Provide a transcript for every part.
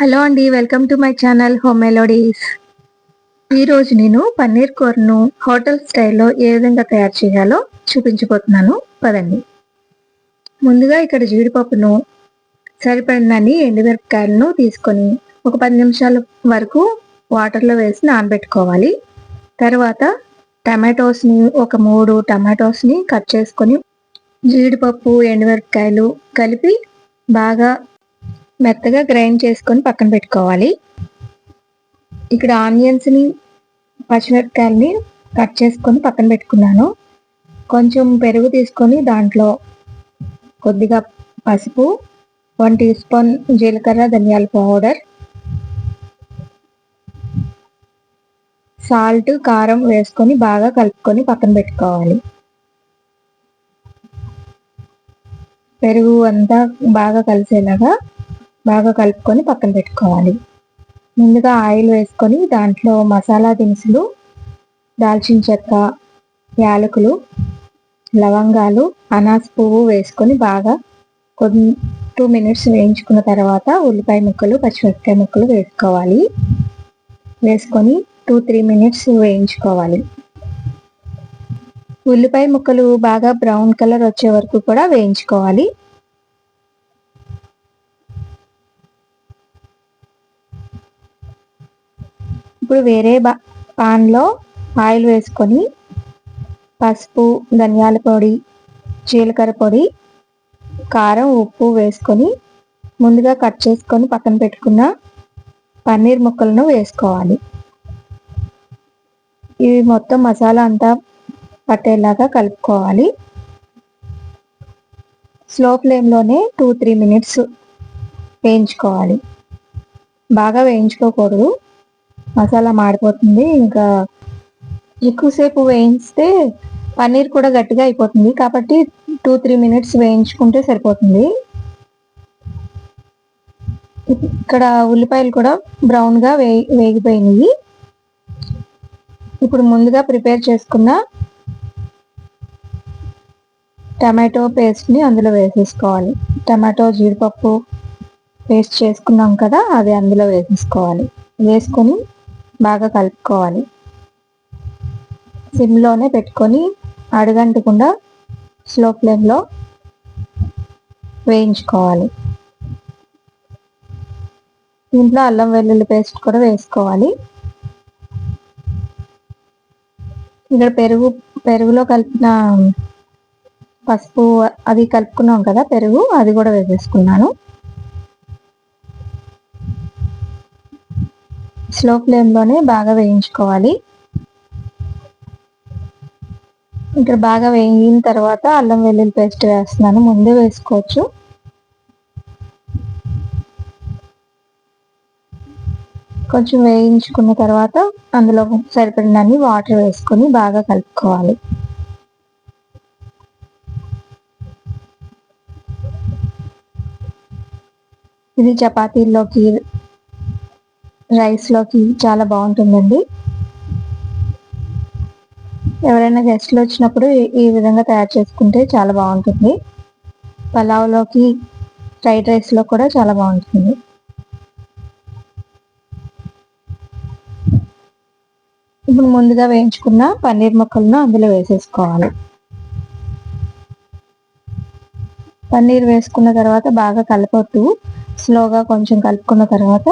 Hello అండి welcome to my channel Home Melodies. ఈరోజు నేను పన్నీర్ కూరను హోటల్ స్టైల్లో ఏ విధంగా తయారు చేయాలో చూపించబోతున్నాను. పదండి. ముందుగా ఇక్కడ జీడిపప్పును సరిపడినన్ని ఎండుమిరపకాయలను తీసుకొని ఒక పది నిమిషాల వరకు వాటర్లో వేసి నానబెట్టుకోవాలి. తర్వాత టమాటోస్ని ఒక మూడు టమాటోస్ని కట్ చేసుకొని జీడిపప్పు ఎండుమిరపకాయలు కలిపి బాగా మెత్తగా గ్రైండ్ చేసుకొని పక్కన పెట్టుకోవాలి. ఇక్కడ ఆనియన్స్ని పచ్చిమిరపకాయలని కట్ చేసుకొని పక్కన పెట్టుకున్నాను. కొంచెం పెరుగు తీసుకొని దాంట్లో కొద్దిగా పసుపు వన్ టీ స్పూన్ జీలకర్ర ధనియాల పౌడర్ సాల్ట్ కారం వేసుకొని బాగా కలుపుకొని పక్కన పెట్టుకోవాలి. పెరుగు అంతా బాగా కలిసేలాగా బాగా కలుపుకొని పక్కన పెట్టుకోవాలి. ముందుగా ఆయిల్ వేసుకొని దాంట్లో మసాలా దినుసులు దాల్చిన చెక్క యాలకులు లవంగాలు అనాస్ పువ్వు వేసుకొని బాగా కొన్ని టూ మినిట్స్ వేయించుకున్న తర్వాత ఉల్లిపాయ ముక్కలు పచ్చిమిరపకాయ ముక్కలు వేసుకోవాలి. వేసుకొని టూ త్రీ మినిట్స్ వేయించుకోవాలి. ఉల్లిపాయ ముక్కలు బాగా బ్రౌన్ కలర్ వచ్చే వరకు కూడా వేయించుకోవాలి. ఇప్పుడు వేరే బా పాన్లో ఆయిల్ వేసుకొని పసుపు ధనియాల పొడి జీలకర్ర పొడి కారం ఉప్పు వేసుకొని ముందుగా కట్ చేసుకొని పక్కన పెట్టుకున్న పన్నీర్ ముక్కలను వేసుకోవాలి. ఇవి మొత్తం మసాలా అంతా పట్టేలాగా కలుపుకోవాలి. స్లో ఫ్లేమ్లోనే టూ త్రీ మినిట్స్ వేయించుకోవాలి. బాగా వేయించుకోకూడదు. మసాలా మాడిపోతుంది. ఇంకా ఎక్కువసేపు వేయిస్తే పన్నీర్ కూడా గట్టిగా అయిపోతుంది. కాబట్టి టూ త్రీ మినిట్స్ వేయించుకుంటే సరిపోతుంది. ఇక్కడ ఉల్లిపాయలు కూడా బ్రౌన్గా వే వేగిపోయినాయి ఇప్పుడు ముందుగా ప్రిపేర్ చేసుకున్న టమాటో పేస్ట్ని అందులో వేసేసుకోవాలి. టమాటో జీడిపప్పు పేస్ట్ చేసుకున్నాం కదా అది అందులో వేసేసుకోవాలి. వేసుకొని బాగా కలుపుకోవాలి. సిమ్లోనే పెట్టుకొని అడగంటకుండా స్లో ఫ్లేమ్లో వేయించుకోవాలి. దీంట్లో అల్లం వెల్లుల్లి పేస్ట్ కూడా వేసుకోవాలి. ఇక్కడ పెరుగు పెరుగులో కలిపిన పసుపు అది కలుపుకున్నాం కదా పెరుగు అది కూడా వేసేసుకున్నాను. స్లో ఫ్లేమ్లోనే బాగా వేయించుకోవాలి. ఇక్కడ బాగా వేయిన తర్వాత అల్లం వెల్లుల్లి పేస్ట్ వేస్తున్నాను. ముందే వేసుకోవచ్చు. కొంచెం వేయించుకున్న తర్వాత అందులో సరిపడినన్ని వాటర్ వేసుకొని బాగా కలుపుకోవాలి. ఇది చపాతీల్లోకి రైస్లోకి చాలా బాగుంటుందండి. ఎవరైనా గెస్ట్లు వచ్చినప్పుడు ఈ విధంగా తయారు చేసుకుంటే చాలా బాగుంటుంది. పలావ్లోకి ఫ్రైడ్ రైస్లో కూడా చాలా బాగుంటుంది. ఇప్పుడు ముందుగా వేయించుకున్న పన్నీర్ ముక్కలను అందులో వేసేసుకోవాలి. పన్నీర్ వేసుకున్న తర్వాత బాగా కలపొద్దు. స్లోగా కొంచెం కలుపుకున్న తర్వాత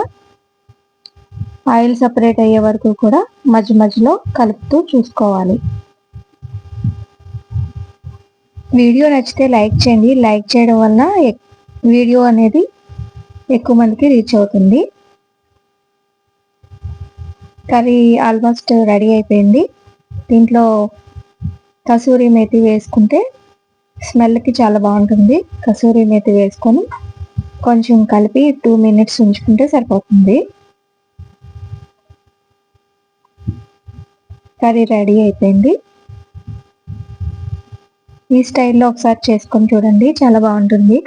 ఆయిల్ సపరేట్ అయ్యే వరకు కూడా మధ్య మధ్యలో కలుపుతూ చూసుకోవాలి. వీడియో నచ్చితే లైక్ చేయండి. లైక్ చేయడం వలన వీడియో అనేది ఎక్కువ మందికి రీచ్ అవుతుంది. కర్రీ ఆల్మోస్ట్ రెడీ అయిపోయింది. దీంట్లో కసూరి మేతి వేసుకుంటే స్మెల్కి చాలా బాగుంటుంది. కసూరి మేతి వేసుకొని కొంచెం కలిపి టూ మినిట్స్ ఉంచుకుంటే సరిపోతుంది. కర్రీ రెడీ అయిపోయింది. ఈ స్టైల్లో ఒకసారి చేసుకొని చూడండి చాలా బాగుంటుంది.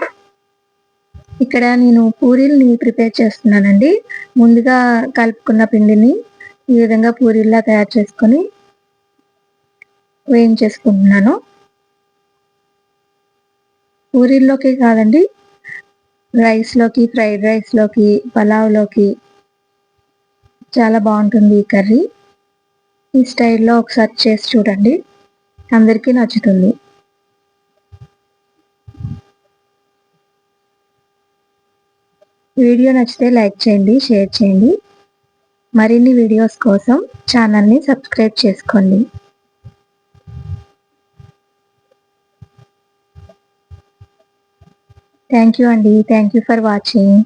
ఇక్కడ నేను పూరీల్ని ప్రిపేర్ చేస్తున్నానండి. ముందుగా కలుపుకున్న పిండిని ఈ విధంగా పూరీల్లా తయారు చేసుకొని వేయించేసుకుంటున్నాను. పూరీల్లోకి కాదండి రైస్లోకి ఫ్రైడ్ రైస్లోకి పలావ్లోకి చాలా బాగుంటుంది ఈ కర్రీ. ఈ స్టైల్లో ఒకసారి చేసి చూడండి. అందరికీ నచ్చుతుంది. వీడియో నచ్చితే లైక్ చేయండి షేర్ చేయండి. మరిన్ని వీడియోస్ కోసం ఛానల్ని సబ్స్క్రైబ్ చేసుకోండి. థ్యాంక్ యూ అండి. Thank you for watching.